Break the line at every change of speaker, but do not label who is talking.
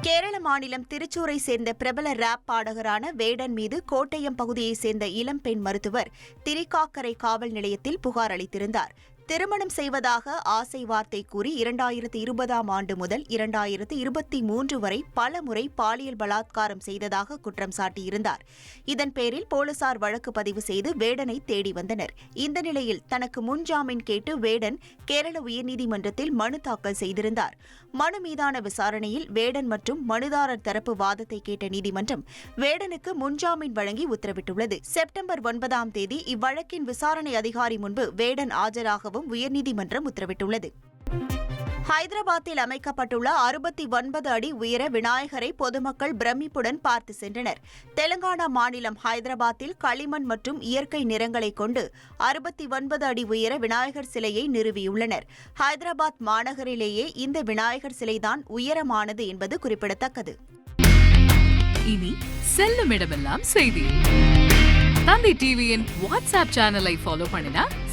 கேரள மாநிலம் திருச்சூரை சேர்ந்த பிரபல ராப் பாடகரான வேடன் மீது கோட்டயம் பகுதியைச் சேர்ந்த இளம்பெண் மருத்துவர் திரிகாக்கரை காவல் நிலையத்தில் புகார் அளித்திருந்தார். திருமணம் செய்வதாக ஆசை வார்த்தை கூறி இரண்டாயிரத்து இருபதாம் ஆண்டு முதல் இரண்டாயிரத்து இருபத்தி மூன்று வரை பல முறை பாலியல் பலாத்காரம் செய்ததாக குற்றம் சாட்டியிருந்தார். இதன் பேரில் போலீசார் வழக்கு பதிவு செய்து வேடனை தேடி வந்தனர். இந்த நிலையில் தனக்கு முன்ஜாமீன் கேட்டு வேடன் கேரள உயர்நீதிமன்றத்தில் மனு தாக்கல் செய்திருந்தார். மனு மீதான விசாரணையில் வேடன் மற்றும் மனுதாரர் தரப்பு வாதத்தை கேட்ட நீதிமன்றம் வேடனுக்கு முன்ஜாமீன் வழங்கி உத்தரவிட்டுள்ளது. செப்டம்பர் ஒன்பதாம் தேதி இவ்வழக்கின் விசாரணை அதிகாரி முன்பு வேடன் ஆஜராகவும் உயர்நீதிமன்றம் உத்தரவிட்டுள்ளது. ஹைதராபாத்தில் அமைக்கப்பட்டுள்ள அறுபத்தி ஒன்பது அடி உயர விநாயகரை பொதுமக்கள் பிரமிப்புடன் பார்த்து சென்றனர். தெலங்கானா மாநிலம் ஹைதராபாத்தில் களிமண் மற்றும் இயற்கை நிறங்களை கொண்டு அறுபத்தி ஒன்பது அடி உயர விநாயகர் சிலையை நிறுவியுள்ளனர். ஹைதராபாத் மாநகரிலேயே இந்த விநாயகர் சிலைதான் உயரமானது என்பது குறிப்பிடத்தக்கது.
இனி செல்லும் இடமெல்லாம் செய்தி. தந்தை டிவியின் வாட்ஸ்அப் சேனலை ஃபாலோ பண்ணினா